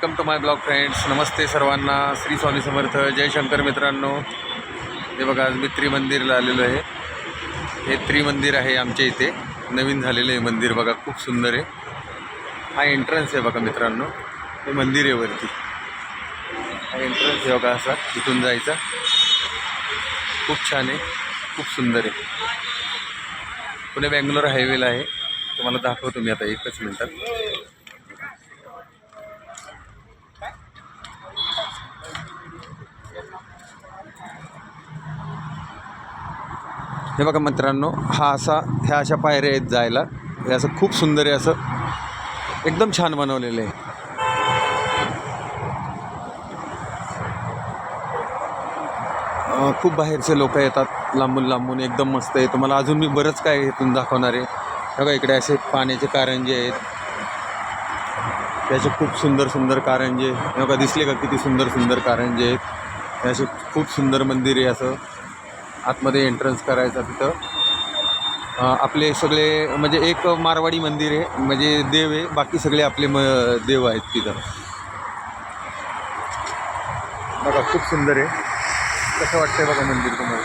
Welcome to my blog friends नमस्ते सर्वांना. श्री स्वामी समर्थ. जय शंकर मित्रांनो. हे बघा आज मी त्रिमंदिरला आलेलो आहे. हे त्रिमंदिर आहे आमच्या इथे. नवीन झालेलं आहे मंदिर बघा खूप सुंदर आहे. हा एंट्रन्स आहे बघा मित्रांनो. हे मंदिर आहे वरती. हा एंट्रन्स आहे बघा असा इथून जायचा. खूप छान आहे. खूप सुंदर आहे. पुणे बँगलोर हायवेला आहे. तुम्हाला दाखवतो मी आता एकच मिनटात. हे बघा मित्रांनो हा असा ह्या अशा पायऱ्या आहेत जायला. हे असं खूप सुंदर आहे असं एकदम छान बनवलेलं आहे. खूप बाहेरचे लोक येतात लांबून लांबून एकदम मस्त आहे. तुम्हाला अजून मी बरंच काय इथून दाखवणार आहे. बघा इकडे असे पाण्याचे कारंजे आहेत. त्याचे खूप सुंदर सुंदर कारंजे. बघा दिसले का किती सुंदर सुंदर कारंजे आहेत. हे असे खूप सुंदर मंदिर आहे असं. आतमध्ये एंट्रन्स करायचा तिथं. आपले सगळे म्हणजे एक मारवाडी मंदिर आहे म्हणजे देव आहे बाकी सगळे आपले म देव आहेत तिथं. बघा खूप सुंदर आहे. कसं वाटतंय बघा मंदिर तुम्हाला?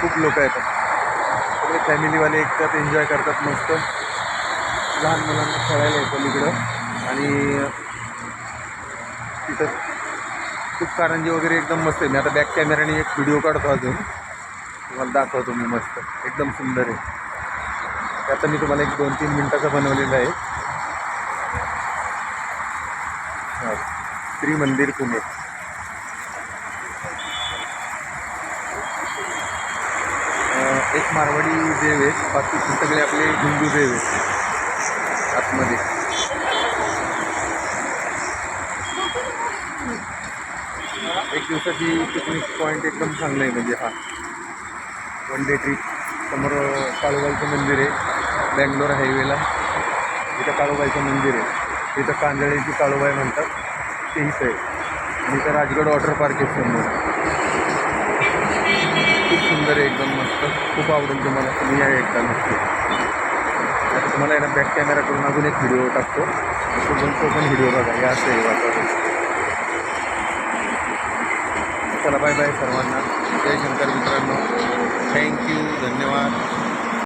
खूप लोक येतात सगळे फॅमिलीवाले एकतात एन्जॉय करतात मस्त. लहान मुलांना खेळायला येतं इकडं. आणि तिथं खूप कारंजी वगैरे एकदम मस्त आहे. मी आता बॅक कॅमेराने एक व्हिडिओ काढतो अजून. तुम्हाला दाखवतो मी मस्त. एकदम सुंदर आहे. त्यात आता मी तुम्हाला एक दोन तीन मिनटाचा बनवलेला आहे. हा. त्रिमंदिर पुणे. एक मारवाडी देव आहेत. बाकी सगळे आपले हिंदू देव आहेत. आतमध्ये एक दिवसाची पिकनिक पॉईंट एकदम चांगलं आहे म्हणजे हा. वन डे ट्रीप समोर काळूबाईचं मंदिर आहे. बँगलोर हायवेला इथं काळूबाईचं मंदिर आहे. तिथं कांदळेची काळूबाई म्हणतात. ते इथं आहे. आणि इथं राजगड वॉटर पार्क आहे समोर. खूप सुंदर आहे एकदम मस्त. खूप आवडेल तुम्हाला. तुम्ही या एकदा नक्की. आता तुम्हाला याला बॅक कॅमेरा करून अजून एक व्हिडिओ टाकतो. तो पण तो पण व्हिडिओ बघा. या असं आहे वातावरण. चला बाय बाय सर्वांना. जय शंकर मित्रांनो. थँक्यू धन्यवाद.